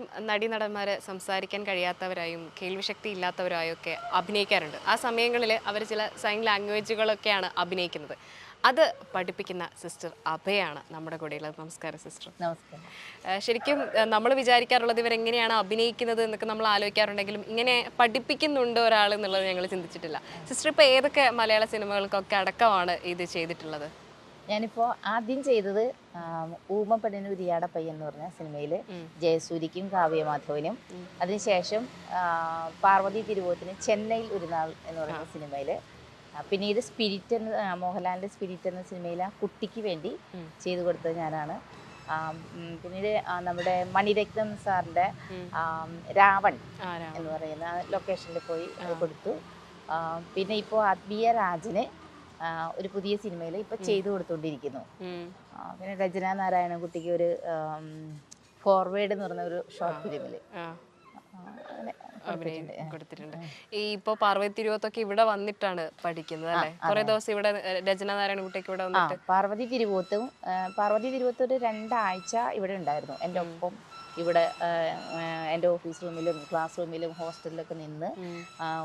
സിനിമകളിലും നടീനടന്മാർ സംസാരിക്കാൻ കഴിയാത്തവരായും കേൾവിശക്തി ഇല്ലാത്തവരായും ഒക്കെ അഭിനയിക്കാറുണ്ട്. ആ സമയങ്ങളിൽ അവർ ചില സൈൻ ലാംഗ്വേജുകളൊക്കെയാണ് അഭിനയിക്കുന്നത്. അത് പഠിപ്പിക്കുന്ന സിസ്റ്റർ അഭയാണ് നമ്മുടെ കൂടെയുള്ളത്. നമസ്കാരം സിസ്റ്റർ. നമസ്കാരം. ശരിക്കും നമ്മൾ വിചാരിക്കാറുള്ളത് ഇവരെങ്ങനെയാണ് അഭിനയിക്കുന്നത് എന്നൊക്കെ നമ്മൾ ആലോചിക്കാറുണ്ടെങ്കിലും ഇങ്ങനെ പഠിപ്പിക്കുന്നുണ്ട് ഒരാൾ എന്നുള്ളത് ഞങ്ങൾ ചിന്തിച്ചിട്ടില്ല. സിസ്റ്റർ ഇപ്പോൾ ഏതൊക്കെ മലയാള സിനിമകൾക്കൊക്കെ അടക്കമാണ് ഇത് ചെയ്തിട്ടുള്ളത്? ഞാനിപ്പോൾ ആദ്യം ചെയ്തത് ഊമപ്പെടിന് ഉരിയാട പയ്യൻ എന്ന് പറഞ്ഞ സിനിമയിൽ ജയസൂരിക്കും കാവ്യമാധവനും. അതിനുശേഷം പാർവതി തിരുവോത്തിന് ചെന്നൈയിൽ ഒരു നാൾ എന്ന് പറയുന്ന സിനിമയിൽ പിന്നീട് സ്പിരിറ്റ് എന്ന മോഹൻലാലിന്റെ മോഹൻലാലിന്റെ സ്പിരിറ്റ് എന്ന സിനിമയിൽ ആ കുട്ടിക്ക് വേണ്ടി ചെയ്തു കൊടുത്തത് ഞാനാണ്. പിന്നീട് നമ്മുടെ മണിരത്നം സാറിന്റെ രാവൺ എന്ന് പറയുന്ന ലൊക്കേഷനിൽ പോയി കൊടുത്തു. പിന്നെ ഇപ്പോൾ ആത്മീയ രാജന് ഒരു പുതിയ സിനിമയിൽ ഇപ്പൊ ചെയ്തു കൊടുത്തോണ്ടിരിക്കുന്നു. പിന്നെ രചന നാരായണൻകുട്ടിക്ക് ഒരു ഫോർവേഡ് എന്ന് പറഞ്ഞ ഒരു ഷോർട്ട് ഫിലിമിൽ അങ്ങനെ അഭിനയം കൊടുത്തിട്ടുണ്ട്. ഈ ഇപ്പൊ പാർവതി തിരുവത്തൊക്കെ ഇവിടെ വന്നിട്ടാണ് പഠിക്കുന്നത് അല്ലേ? കുറെ ദിവസം ഇവിടെ രചന നാരായണകുട്ടിയൊക്കെ ഇവിടെ വന്നിട്ട്. പാർവതി തിരുവോത്തും പാർവതി തിരുവോത്ത് ഒരു രണ്ടാഴ്ച ഇവിടെ ഉണ്ടായിരുന്നു. എന്റെ ഒപ്പം ഇവിടെ എന്റെ ഓഫീസ് റൂമിലും ക്ലാസ് റൂമിലും ഹോസ്റ്റലിലൊക്കെ നിന്ന്.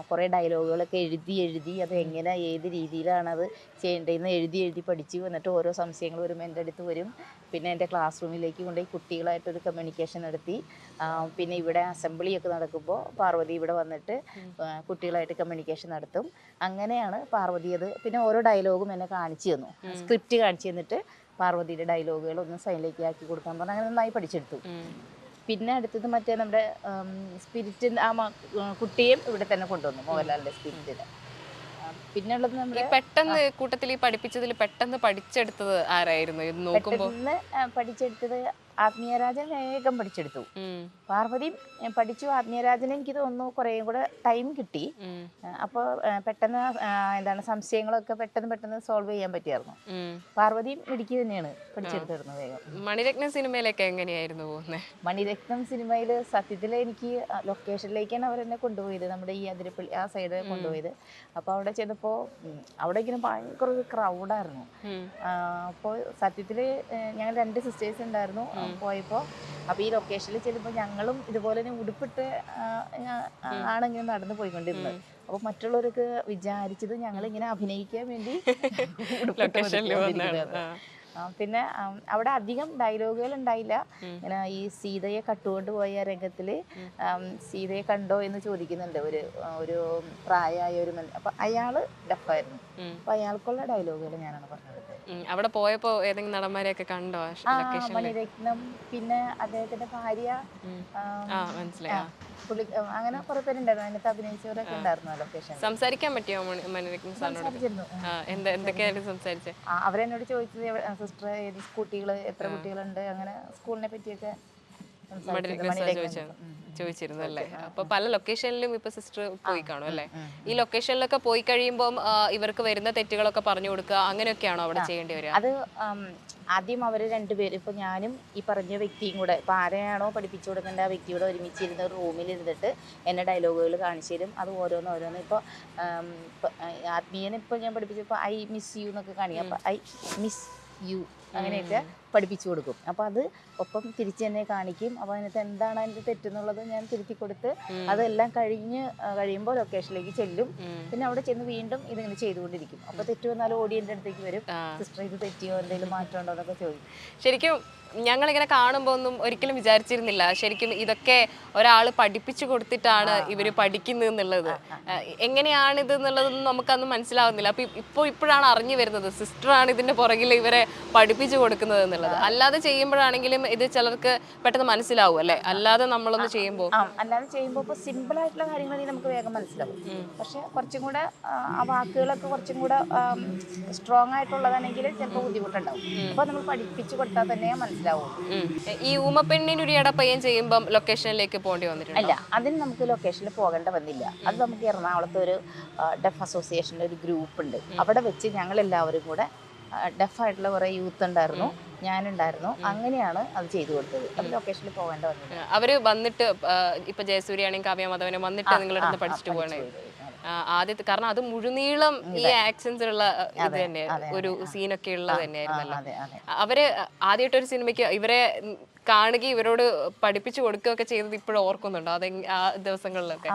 കുറേ ഡയലോഗുകളൊക്കെ എഴുതി എഴുതി അത് എങ്ങനെ ഏത് രീതിയിലാണ് അത് ചെയ്യേണ്ടതെന്ന് എഴുതി എഴുതി പഠിച്ചു. എന്നിട്ട് ഓരോ സംശയങ്ങൾ വരുമ്പോൾ എന്റെ അടുത്ത് വരും. പിന്നെ എന്റെ ക്ലാസ് റൂമിലേക്ക് കൊണ്ടുപോയി കുട്ടികളായിട്ടൊരു കമ്മ്യൂണിക്കേഷൻ നടത്തി. പിന്നെ ഇവിടെ അസംബ്ലിയൊക്കെ നടക്കുമ്പോൾ പാർവതി ഇവിടെ വന്നിട്ട് കുട്ടികളായിട്ട് കമ്മ്യൂണിക്കേഷൻ നടത്തും. അങ്ങനെയാണ് പാർവതി അത് പിന്നെ ഓരോ ഡയലോഗും എന്നെ കാണിച്ചു തന്നു. സ്ക്രിപ്റ്റ് കാണിച്ചു തന്നിട്ട് പാർവതിയുടെ ഡയലോഗുകൾ ഒന്ന് സൈനിലേക്ക് ആക്കി കൊടുക്കാൻ പറഞ്ഞു അങ്ങനെ നന്നായി പഠിച്ചെടുത്തു. പിന്നെ അടുത്തത് മറ്റേ നമ്മുടെ സ്പിരിറ്റ് ആ കുട്ടിയും ഇവിടെ തന്നെ കൊണ്ടുവന്നു മോഹൻലാലിന്റെ സ്പിരിറ്റിന് പിന്നെ ഉള്ളത് ഈ നമ്മുടെ പെട്ടെന്ന് കൂട്ടത്തിൽ ഈ പഠിപ്പിച്ചതിൽ പെട്ടെന്ന് പഠിച്ചെടുത്തത് ആരായിരുന്നു? ഇത് നോക്കുമ്പോ പെട്ടെന്ന് പഠിച്ചെടുത്തത് ആത്മീയരാജൻ വേഗം പഠിച്ചെടുത്തു. പാർവതി പഠിച്ചു. ആത്മീയരാജൻ എനിക്ക് തോന്നുന്നു കുറേയും കൂടെ ടൈം കിട്ടി. അപ്പൊ അപ്പോൾ പെട്ടെന്ന് എന്താണ് സംശയങ്ങളൊക്കെ പെട്ടെന്ന് പെട്ടെന്ന് സോൾവ് ചെയ്യാൻ പറ്റിയായിരുന്നു. പാർവതി പാർവതിയും ഇടുക്കി തന്നെയാണ് പഠിച്ചെടുത്തിരുന്നത് വേഗം. മണിരത്നം സിനിമയിലൊക്കെ എങ്ങനെയായിരുന്നു പോകുന്നത് മണിരത്നം സിനിമയിൽ സത്യത്തിൽ എനിക്ക് ലൊക്കേഷനിലേക്കാണ് അവരെന്നെ കൊണ്ടുപോയത്. നമ്മുടെ ഈ അതിരപ്പള്ളി ആ സൈഡ് കൊണ്ടുപോയത്. അപ്പോൾ അവിടെ ചെന്നപ്പോൾ അവിടെ ഇങ്ങനെ ഭയങ്കര ഒരു ക്രൗഡായിരുന്നു അപ്പോൾ സത്യത്തിൽ ഞങ്ങൾ രണ്ട് സിസ്റ്റേഴ്സ് ഉണ്ടായിരുന്നു. പോയപ്പോൾ അപ്പോൾ ഈ ലൊക്കേഷനിൽ ചെല്ലുമ്പോൾ ഞങ്ങളും ഇതുപോലെ തന്നെ ഉടുപ്പിട്ട് ആണെങ്കിലും നടന്നു പോയിക്കൊണ്ടിരുന്നത്. അപ്പോൾ മറ്റുള്ളവരൊക്കെ വിചാരിച്ചത് ഞങ്ങൾ ഇങ്ങനെ അഭിനയിക്കാൻ വേണ്ടി പിന്നെ അവിടെ അധികം ഡയലോഗുകൾ ഉണ്ടായില്ല. ഇങ്ങനെ ഈ സീതയെ കട്ടുകൊണ്ട് പോയ രംഗത്തിൽ സീതയെ കണ്ടോ എന്ന് ചോദിക്കുന്നുണ്ട് ഒരു ഒരു പ്രായമായ ഒരു മനുഷ്യൻ അപ്പൊ അയാൾ ഡഫായിരുന്നു അപ്പൊ അയാൾക്കുള്ള ഡയലോഗുകൾ ഞാനാണ് പറഞ്ഞത്. അവിടെ പോയപ്പോ ഏതെങ്കിലും നടന്മാരെയൊക്കെ കണ്ടോ? മണിരത്നം പിന്നെ അദ്ദേഹത്തിന്റെ ഭാര്യ അങ്ങനെ കുറെ പേരുണ്ടായിരുന്നു. അതിനകത്ത് അഭിനയിച്ചവരൊക്കെ ഉണ്ടായിരുന്നു ലൊക്കേഷൻ സംസാരിക്കാൻ പറ്റിയോ മണി- മണിരത്നം സാറിനോട്? എന്തൊക്കെയായിരുന്നു സംസാരിച്ചത് അവരെന്നോട് ചോദിച്ചത് സിസ്റ്റർ ഏത് കുട്ടികൾ എത്ര കുട്ടികളുണ്ട് അങ്ങനെ സ്കൂളിനെ പറ്റിയൊക്കെ ചോദിച്ചിരുന്നു അല്ലേ? അപ്പൊ പല ലൊക്കേഷനിലും ഇപ്പൊ സിസ്റ്റർ പോയി കാണും അല്ലേ? ഈ ലൊക്കേഷനിലൊക്കെ പോയി കഴിയുമ്പോൾ ഇവർക്ക് വരുന്ന തെറ്റുകളൊക്കെ പറഞ്ഞു കൊടുക്കുക അങ്ങനെയൊക്കെയാണോ അവിടെ ചെയ്യേണ്ടി വരിക? അത് ആദ്യം അവർ രണ്ടുപേരും ഇപ്പൊ ഞാനും ഈ പറഞ്ഞ വ്യക്തിയും കൂടെ ഇപ്പൊ ആരെയാണോ പഠിപ്പിച്ചു കൊടുക്കേണ്ട ആ വ്യക്തിയോട് ഒരുമിച്ചിരുന്ന് ഒരു റൂമിൽ ഇരുന്നിട്ട് എന്നെ ഡയലോഗുകൾ കാണിച്ചു തരും. അത് ഓരോന്ന് ഓരോന്ന്. ഇപ്പൊ ആത്മീയനെ ഇപ്പൊ ഞാൻ പഠിപ്പിച്ചപ്പോ ഐ മിസ് യു എന്നൊക്കെ കാണിക്കാം. ഐ മിസ് യു അങ്ങനെയൊക്കെ പഠിപ്പിച്ചു കൊടുക്കും. അപ്പോൾ അത് ഒപ്പം തിരിച്ചു തന്നെ കാണിക്കും. അപ്പോൾ അതിനകത്ത് എന്താണ് അതിന്റെ തെറ്റെന്നുള്ളത് ഞാൻ തിരുത്തി കൊടുത്ത് അതെല്ലാം കഴിഞ്ഞ് കഴിയുമ്പോൾ ലൊക്കേഷനിലേക്ക് ചെല്ലും. പിന്നെ അവിടെ ചെന്ന് വീണ്ടും ഇതിങ്ങനെ ചെയ്തുകൊണ്ടിരിക്കും. അപ്പോൾ തെറ്റു വന്നാൽ ഓഡിയന്റെ അടുത്തേക്ക് വരും. സിസ്റ്റർ ഇത് തെറ്റിയോ? എന്തെങ്കിലും മാറ്റം ഉണ്ടോ? എന്നൊക്കെ ചോദിക്കും. ശരിക്കും ഞങ്ങൾ ഇങ്ങനെ കാണുമ്പോൾ ഒന്നും ഒരിക്കലും വിചാരിച്ചിരുന്നില്ല. ശരിക്കും ഇതൊക്കെ ഒരാൾ പഠിപ്പിച്ചു കൊടുത്തിട്ടാണ് ഇവർ പഠിക്കുന്നത് എന്നുള്ളത്. എങ്ങനെയാണ് ഇത് എന്നുള്ളതൊന്നും നമുക്കന്ന് മനസ്സിലാവുന്നില്ല. അപ്പൊ ഇപ്പോൾ ഇപ്പോഴാണ് അറിഞ്ഞു വരുന്നത് സിസ്റ്ററാണ് ഇതിന്റെ പുറകിൽ ഇവരെ പഠിപ്പിച്ചു കൊടുക്കുന്നത് എന്നുള്ളത്. അല്ലാതെ ചെയ്യുമ്പോഴാണെങ്കിലും ഇത് ചിലർക്ക് പെട്ടെന്ന് മനസ്സിലാവും അല്ലേ? അല്ലാതെ നമ്മളൊന്ന് ചെയ്യുമ്പോൾ. അല്ലാതെ ചെയ്യുമ്പോൾ ഇപ്പോൾ സിമ്പിൾ ആയിട്ടുള്ള കാര്യങ്ങളാണെങ്കിൽ നമുക്ക് വേഗം മനസ്സിലാവും. പക്ഷെ കുറച്ചും കൂടെ ആ, വാക്കുകളൊക്കെ കുറച്ചും കൂടെ സ്ട്രോങ് ആയിട്ടുള്ളതാണെങ്കിൽ ചിലപ്പോൾ ബുദ്ധിമുട്ടുണ്ടാവും. അപ്പോൾ നമ്മൾ പഠിപ്പിച്ചു കൊടുത്താൽ തന്നെ മനസ്സിലാവും. ഈ ഊമപ്പെണ്ണിനൊരു ഇടപ്പയ്യം ചെയ്യുമ്പോൾ ലൊക്കേഷനിലേക്ക് പോകേണ്ടി വന്നിട്ടുണ്ട്? അല്ല അതിന് നമുക്ക് ലൊക്കേഷനിൽ പോകേണ്ട വന്നില്ല അത് നമുക്ക് എറണാകുളത്ത് ഒരു ഡെഫ് അസോസിയേഷന്റെ ഒരു ഗ്രൂപ്പ് ഉണ്ട് അവിടെ വെച്ച് ഞങ്ങൾ എല്ലാവരും കൂടെ ഡെഫായിട്ടുള്ള കുറേ യൂത്ത് ഉണ്ടായിരുന്നു. ഞാനുണ്ടായിരുന്നു. അങ്ങനെയാണ് അത് ചെയ്തു കൊടുത്തത്. അത് ലൊക്കേഷനിൽ പോകേണ്ട വന്നത് അവർ വന്നിട്ട് ഇപ്പൊ ജയസൂര്യാണെങ്കിൽ കാവ്യ മാധവനും വന്നിട്ട് നിങ്ങളുടെ അടുത്ത് പഠിച്ചിട്ട് പോകണേ. ആദ്യത്തെ കാരണം അത് മുഴുനീളം ഈ ആക്ഷൻസ് ഉള്ള ഇത് തന്നെ ഒരു സീനൊക്കെ ഉള്ളത് തന്നെയായിരുന്നല്ലോ അവർ ആദ്യമായിട്ടൊരു സിനിമയ്ക്ക് ഇവരെ കാണുകയും ഇവരോട് പഠിപ്പിച്ചു കൊടുക്കുകയൊക്കെ ചെയ്തത് ഇപ്പോഴും ഓർക്കുന്നുണ്ടോ? അത് ആ ദിവസങ്ങളിലൊക്കെ.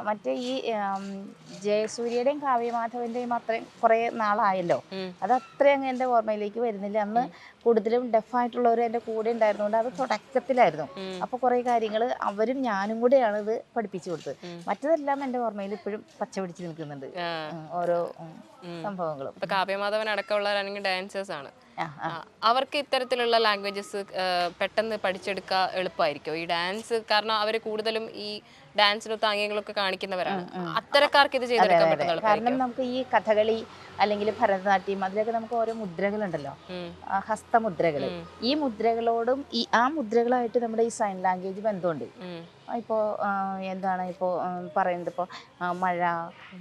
മറ്റേ ഈ ജയസൂര്യയുടെയും കാവ്യമാധവന്റെയും അത്രയും കുറെ നാളായല്ലോ. അത് അത്രയും എന്റെ ഓർമ്മയിലേക്ക് വരുന്നില്ല. അന്ന് കൂടുതലും ഡെഫായിട്ടുള്ളവർ എന്റെ കൂടെ ഉണ്ടായിരുന്നുകൊണ്ട് അത് തുടക്കത്തിലായിരുന്നു അപ്പൊ അപ്പോൾ കുറേ കാര്യങ്ങൾ അവരും ഞാനും കൂടെയാണ് ഇത് പഠിപ്പിച്ചു കൊടുത്തത്. മറ്റതെല്ലാം എന്റെ ഓർമ്മയിൽ ഇപ്പോഴും പച്ച പിടിച്ച് നിൽക്കുന്നുണ്ട്. ഓരോ. സംഭവങ്ങളും. കാവ്യമാധവൻ അടക്കമുള്ളവരാണെങ്കിൽ ഡാൻസേഴ്സ് ആണ്. അവർക്ക് ഇത്തരത്തിലുള്ള ലാംഗ്വേജസ് പെട്ടെന്ന് പഠിച്ചെടുക്കാൻ എളുപ്പമായിരിക്കും. ഈ ഡാൻസ് കാരണം അവർ കൂടുതലും ഈ ഡാൻസിനൊത്ത് ആംഗ്യങ്ങളൊക്കെ കാണിക്കുന്നവരാണ്. അത്തരക്കാർക്ക് ഇത് ചെയ്തെടുക്കാൻ പെട്ടെന്ന് കാരണം നമുക്ക് ഈ കഥകളി അല്ലെങ്കിൽ ഭരതനാട്യം അതിലൊക്കെ നമുക്ക് ഓരോ മുദ്രകളുണ്ടല്ലോ. ഹസ്തമുദ്രകൾ ഈ മുദ്രകളോടും ഈ ആ മുദ്രകളായിട്ട് നമ്മുടെ ഈ സൈൻ ലാംഗ്വേജ് ബന്ധമുണ്ട്. ഇപ്പോൾ എന്താണ് ഇപ്പോൾ പറയുന്നത് ഇപ്പോൾ മഴ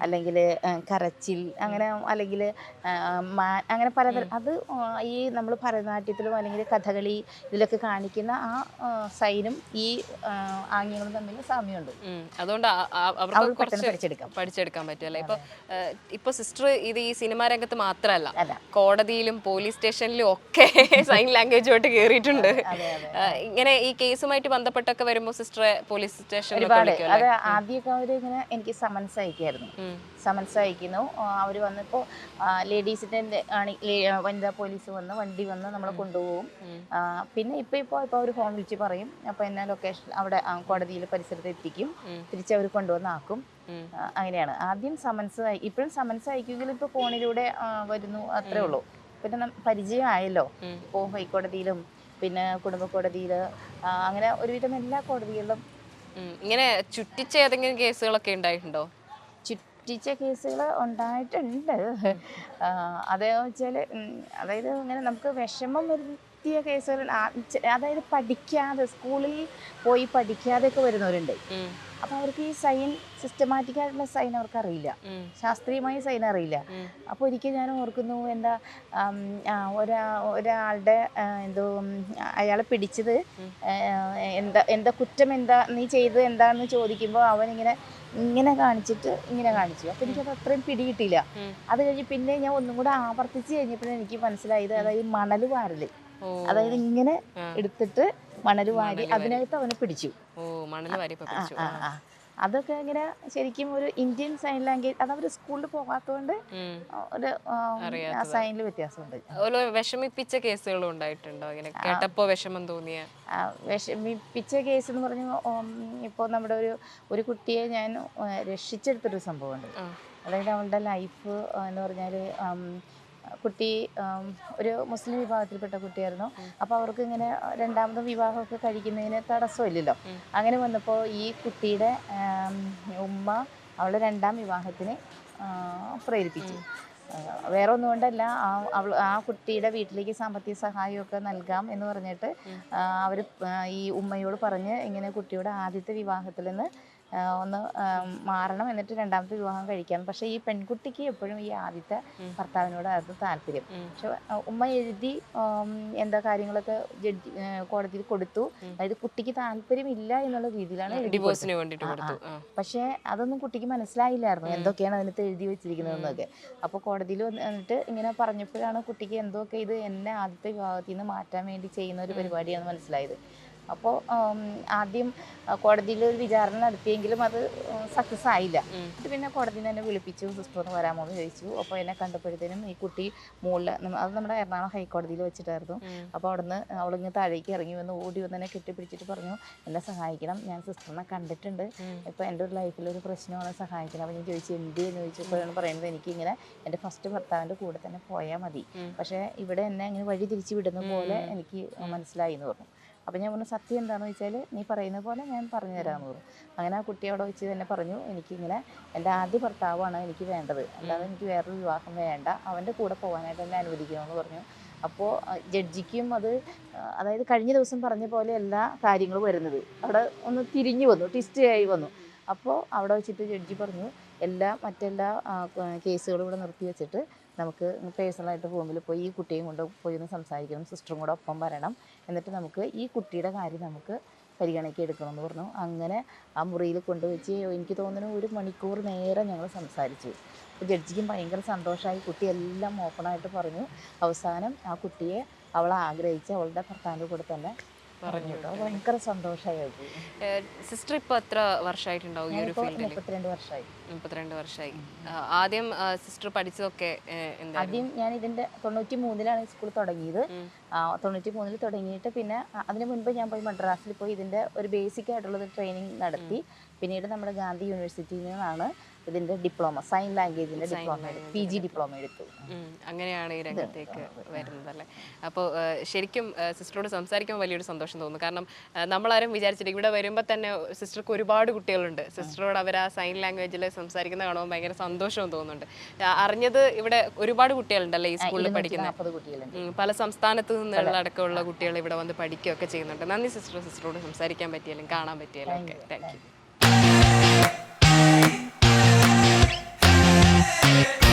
അല്ലെങ്കിൽ കരച്ചിൽ അങ്ങനെ അല്ലെങ്കിൽ അങ്ങനെ പല അത് ഈ നമ്മൾ ഭരതനാട്യത്തിലും അല്ലെങ്കിൽ കഥകളി ഇതിലൊക്കെ കാണിക്കുന്ന ആ സൈനും ഈ ആംഗ്യങ്ങളും തമ്മിൽ സാമ്യമുണ്ട്. അതുകൊണ്ട് അവർക്ക് പഠിച്ചെടുക്കാൻ പറ്റും കുറച്ച് പഠിച്ചെടുക്കാം. പഠിച്ചെടുക്കാൻ പറ്റുമല്ലേ ഇപ്പൊ ഇപ്പൊ സിസ്റ്റർ ഇത് ഈ സിനിമാ രംഗത്ത് മാത്രമല്ല അല്ല. കോടതിയിലും പോലീസ് സ്റ്റേഷനിലും ഒക്കെ സൈൻ ലാംഗ്വേജുമായിട്ട് കയറിയിട്ടുണ്ട് ഇങ്ങനെ ഈ കേസുമായിട്ട് ബന്ധപ്പെട്ടൊക്കെ വരുമ്പോൾ സിസ്റ്ററെ പോലീസ് സ്റ്റേഷനിൽ അത് ആദ്യമൊക്കെ അവർ ഇങ്ങനെ എനിക്ക് സമൻസ് അയക്കായിരുന്നു സമൻസ് അയക്കുന്നു. അവർ വന്നിപ്പോൾ ലേഡീസിന്റെ ആണ് ലേ- വനിതാ പോലീസ് വന്ന് വണ്ടി വന്ന് നമ്മളെ കൊണ്ടുപോകും. പിന്നെ ഇപ്പോൾ ഇപ്പോൾ ഇപ്പോൾ അവർ ഫോൺ വിളിച്ച് പറയും. അപ്പോൾ എന്നെ ലൊക്കേഷൻ അവിടെ കോടതിയിൽ പരിസരത്ത് എത്തിക്കും. ഉം. തിരിച്ച് അവർ കൊണ്ടുവന്നാക്കും ആക്കും. അങ്ങനെയാണ്. ആദ്യം സമൻസ് ഇപ്പോഴും സമൻസ് അയക്കുമെങ്കിലും ഇപ്പൊ ഫോണിലൂടെ വരുന്നു അത്രേ ഉള്ളൂ. പിന്നെ പരിചയമായല്ലോ. ഇപ്പോ ഇപ്പോൾ ഹൈക്കോടതിയിലും പിന്നെ കുടുംബ കോടതിയിൽ അങ്ങനെ ഒരുവിധം എല്ലാ കോടതികളിലും. ഇങ്ങനെ ചുറ്റിച്ച ഏതെങ്കിലും കേസുകളൊക്കെ ഉണ്ടായിട്ടുണ്ടോ? ചുറ്റിച്ച കേസുകൾ ഉണ്ടായിട്ടുണ്ട്. ആ, അതെന്ന് വെച്ചാൽ അതായത് ഇങ്ങനെ നമുക്ക് വിഷമം വരുത്തിയ കേസുകൾ കേസുകളിൽ അതായത് പഠിക്കാതെ സ്കൂളിൽ പോയി പഠിക്കാതെയൊക്കെ വരുന്നവരുണ്ട്. അപ്പൊ അവർക്ക് ഈ സൈൻ സിസ്റ്റമാറ്റിക് ആയിട്ടുള്ള സൈൻ അവർക്ക് അറിയില്ല ശാസ്ത്രീയമായി സൈൻ അറിയില്ല. അപ്പൊ ഒരിക്കൽ ഞാൻ ഓർക്കുന്നു എന്താ ഒരാ ഒരാളുടെ എന്തോ അയാളെ പിടിച്ചത് എന്താ എന്താ കുറ്റം എന്താ നീ ചെയ്തത് എന്താണെന്ന് ചോദിക്കുമ്പോൾ അവൻ ഇങ്ങനെ ഇങ്ങനെ കാണിച്ചിട്ട് ഇങ്ങനെ കാണിച്ചു. അപ്പോൾ എനിക്കത് അത്രയും പിടികിട്ടില്ല ഉം. അത് കഴിഞ്ഞ് പിന്നെ ഞാൻ ഒന്നും കൂടെ ആവർത്തിച്ച് കഴിഞ്ഞപ്പോഴാണ് എനിക്ക് മനസ്സിലായത്. അതായത് മണൽ വാരൽ. ഓ അതായത് ഇങ്ങനെ. എടുത്തിട്ട് മണൽ വാരി അതിനകത്ത് അവനെ പിടിച്ചു. അതൊക്കെ ഇങ്ങനെ ശരിക്കും ഒരു ഇന്ത്യൻ സൈൻ ലാംഗ്വേജ് അത് അവർ സ്കൂളിൽ പോകാത്തതുകൊണ്ട് ഒരു സൈനിൽ വ്യത്യാസമുണ്ട്. വിഷമിപ്പിച്ച കേസുകളും ഉണ്ടായിട്ടുണ്ടോ ഇങ്ങനെ? കേട്ടപ്പോ വിഷമം തോന്നിയ? വിഷമിപ്പിച്ച കേസ് എന്ന് പറഞ്ഞു ഇപ്പോൾ നമ്മുടെ ഒരു ഒരു കുട്ടിയെ ഞാൻ രക്ഷിച്ചെടുത്തൊരു സംഭവമുണ്ട്. അതായത് അവളുടെ ലൈഫ് എന്ന് പറഞ്ഞാൽ കുട്ടി ഒരു മുസ്ലിം വിഭാഗത്തിൽപ്പെട്ട കുട്ടിയായിരുന്നു. അപ്പോൾ അവർക്ക് ഇങ്ങനെ രണ്ടാമത് വിവാഹമൊക്കെ കഴിക്കുന്നതിന് തടസ്സമില്ലല്ലോ. അങ്ങനെ വന്നപ്പോൾ ഈ കുട്ടിയുടെ ഉമ്മ അവളുടെ രണ്ടാം വിവാഹത്തിന് പ്രേരിപ്പിച്ചു. വേറെ ഒന്നും കൊണ്ടല്ല അവൾ ആ കുട്ടിയുടെ വീട്ടിലേക്ക് സാമ്പത്തിക സഹായമൊക്കെ നൽകാം എന്ന് പറഞ്ഞിട്ട് അവർ ഈ ഉമ്മയോട് പറഞ്ഞ് ഇങ്ങനെ കുട്ടിയുടെ ആദ്യത്തെ വിവാഹത്തിൽ നിന്ന് ഒന്ന് മാറണം എന്നിട്ട് രണ്ടാമത്തെ വിവാഹം കഴിക്കാം. പക്ഷെ ഈ പെൺകുട്ടിക്ക് എപ്പോഴും ഈ ആദ്യത്തെ ഉം. ഭർത്താവിനോട് അത് താല്പര്യം. പക്ഷെ ഉമ്മ എഴുതി എന്താ കാര്യങ്ങളൊക്കെ ജഡ്ജി കോടതിയിൽ കൊടുത്തു. അതായത് കുട്ടിക്ക് താല്പര്യമില്ല എന്നുള്ള രീതിയിലാണ്. ഡിവോഴ്സിന് വേണ്ടിട്ട് ആ, കൊടുത്തു. പക്ഷേ അതൊന്നും കുട്ടിക്ക് മനസ്സിലായില്ലായിരുന്നു. എന്തൊക്കെയാണ് അതിനകത്ത് എഴുതി വെച്ചിരിക്കുന്നതെന്നൊക്കെ അപ്പോൾ കോടതിയിൽ വന്നിട്ട് ഇങ്ങനെ പറഞ്ഞപ്പോഴാണ് കുട്ടിക്ക് എന്തൊക്കെ ഇത് എന്നെ ആദ്യത്തെ വിവാഹത്തിൽ നിന്ന് മാറ്റാൻ വേണ്ടി ചെയ്യുന്ന ഒരു പരിപാടിയാണെന്ന് മനസ്സിലായത്. അപ്പോൾ ആദ്യം കോടതിയിൽ ഒരു വിചാരണ നടത്തിയെങ്കിലും അത് സക്സസ് ആയില്ല. എന്നിട്ട് പിന്നെ കോടതിയിൽ നിന്ന് എന്നെ വിളിപ്പിച്ചു സിസ്റ്റർ ഒന്ന് വരാമോ എന്ന് ചോദിച്ചു. അപ്പോൾ എന്നെ കണ്ടപ്പോഴത്തേനും ഈ കുട്ടി മുകളിൽ അത് നമ്മുടെ എറണാകുളം ഹൈക്കോടതിയിൽ വെച്ചിട്ടായിരുന്നു. അപ്പോൾ അവിടുന്ന് അവളിങ്ങ് താഴേക്ക് ഇറങ്ങി വന്ന് ഓടി വന്ന് എന്നെ കെട്ടിപ്പിടിച്ചിട്ട് പറഞ്ഞു എന്നെ സഹായിക്കണം. ഞാൻ സിസ്റ്ററിനെ കണ്ടിട്ടുണ്ട്. ഇപ്പോൾ എന്റെ ഒരു ലൈഫിൽ ഒരു പ്രശ്നമാണ് സഹായിക്കണം. അപ്പോൾ ഞാൻ ചോദിച്ചു എന്ത്? എന്ന് ചോദിച്ചപ്പോഴാണ് പറയുന്നത് എനിക്കിങ്ങനെ എന്റെ ഫസ്റ്റ് ഭർത്താവിന്റെ കൂടെ തന്നെ പോയാൽ മതി. പക്ഷേ ഇവിടെ എന്നെ ഇങ്ങനെ വഴി തിരിച്ചു വിടുന്ന പോലെ എനിക്ക് മനസ്സിലായി എന്ന് പറഞ്ഞു. അപ്പോൾ ഞാൻ പറഞ്ഞു സത്യം എന്താണെന്ന് വെച്ചാൽ നീ പറയുന്ന പോലെ ഞാൻ പറഞ്ഞു തരാമെന്ന് പറഞ്ഞു അങ്ങനെ ആ കുട്ടി അവിടെ വെച്ച് തന്നെ പറഞ്ഞു എനിക്കിങ്ങനെ എന്റെ ആദ്യ ഭർത്താവാണ് എനിക്ക് വേണ്ടത്. അല്ലാതെ എനിക്ക് വേറൊരു വിവാഹം വേണ്ട. അവന്റെ കൂടെ പോകാനായിട്ട് എന്നെ അനുവദിക്കണമെന്ന് പറഞ്ഞു. അപ്പോൾ ജഡ്ജിക്കും അത് അതായത് കഴിഞ്ഞ ദിവസം പറഞ്ഞ പോലെ എല്ലാ കാര്യങ്ങളും വരുന്നത്. അവിടെ ഒന്ന് തിരിഞ്ഞു വന്നു ട്വിസ്റ്റ് ആയി വന്നു. അപ്പോൾ അവിടെ വെച്ചിട്ട് ജഡ്ജി പറഞ്ഞു എല്ലാ മറ്റെല്ലാ കേസുകളും ഇവിടെ നിർത്തി വെച്ചിട്ട് നമുക്ക് പേഴ്സണലായിട്ട് റൂമിൽ പോയി ഈ കുട്ടിയും കൊണ്ട് പോയി ഒന്ന് സംസാരിക്കണം സിസ്റ്ററും കൂടെ ഒപ്പം വരണം. എന്നിട്ട് നമുക്ക് ഈ കുട്ടിയുടെ കാര്യം നമുക്ക് പരിഗണയ്ക്ക് എടുക്കണമെന്ന് പറഞ്ഞു. അങ്ങനെ ആ മുറിയിൽ കൊണ്ടുവച്ച് എനിക്ക് തോന്നുന്നു ഒരു മണിക്കൂർ നേരം ഞങ്ങൾ സംസാരിച്ചു. ജഡ്ജിക്കും ഭയങ്കര സന്തോഷമായി. കുട്ടി എല്ലാം ഓപ്പണായിട്ട് പറഞ്ഞു. അവസാനം ആ കുട്ടിയെ അവൾ ആഗ്രഹിച്ച് അവളുടെ ഭർത്താവിന്റെ കൂടെ തന്നെ പറഞ്ഞു ഭയങ്കര സന്തോഷമായി സിസ്റ്റർ ഇപ്പൊ എത്ര വർഷമായിട്ടുണ്ടാവും ഈ ഒരു ഫീൽഡിൽ മുപ്പത്തിരണ്ട് വർഷമായി മുപ്പത്തിരണ്ട് വർഷമായി ആദ്യം സിസ്റ്റർ പഠിച്ചതൊക്കെ ആദ്യം ഞാൻ ഇതിന്റെ തൊണ്ണൂറ്റി മൂന്നിലാണ് സ്കൂൾ തുടങ്ങിയത്. തൊണ്ണൂറ്റി മൂന്നിൽ തുടങ്ങിയിട്ട് പിന്നെ അതിന് മുൻപ് ഞാൻ പോയി മദ്രാസിൽ പോയി ഇതിന്റെ ഒരു ബേസിക് ആയിട്ടുള്ള ട്രെയിനിങ് നടത്തി. പിന്നീട് നമ്മുടെ ഗാന്ധി യൂണിവേഴ്സിറ്റിയിൽ നിന്നാണ് ഇതിന്റെ ഡിപ്ലോമ സൈൻ ലാംഗ്വേജിന്റെ ഡിപ്ലോമ പി ജി ഡിപ്ലോമ എടുത്തു. അങ്ങനെയാണ് ഈ രംഗത്തേക്ക് വരുന്നത് അല്ലേ അപ്പോൾ ശരിക്കും സിസ്റ്ററോട് സംസാരിക്കുമ്പോൾ വലിയൊരു സന്തോഷം തോന്നുന്നു കാരണം നമ്മളാരും വിചാരിച്ചിട്ട് ഇവിടെ വരുമ്പോൾ തന്നെ സിസ്റ്റർക്ക് ഒരുപാട് കുട്ടികളുണ്ട്. സിസ്റ്ററോട് അവർ ആ സൈൻ ലാംഗ്വേജിൽ സംസാരിക്കുന്ന കാണുമ്പോൾ ഭയങ്കര സന്തോഷവും തോന്നുന്നുണ്ട്. അറിഞ്ഞത് ഇവിടെ ഒരുപാട് കുട്ടികളുണ്ടല്ലേ ഈ സ്കൂളിൽ പഠിക്കുന്ന? പല സംസ്ഥാനത്ത് നിന്നുള്ള അടക്കമുള്ള കുട്ടികൾ ഇവിടെ വന്ന് പഠിക്കുകയൊക്കെ ചെയ്യുന്നുണ്ട്. നന്ദി സിസ്റ്റർ സിസ്റ്ററോട് സംസാരിക്കാൻ പറ്റിയാലും കാണാൻ പറ്റിയാലും ഒക്കെ. Thank you. Hey.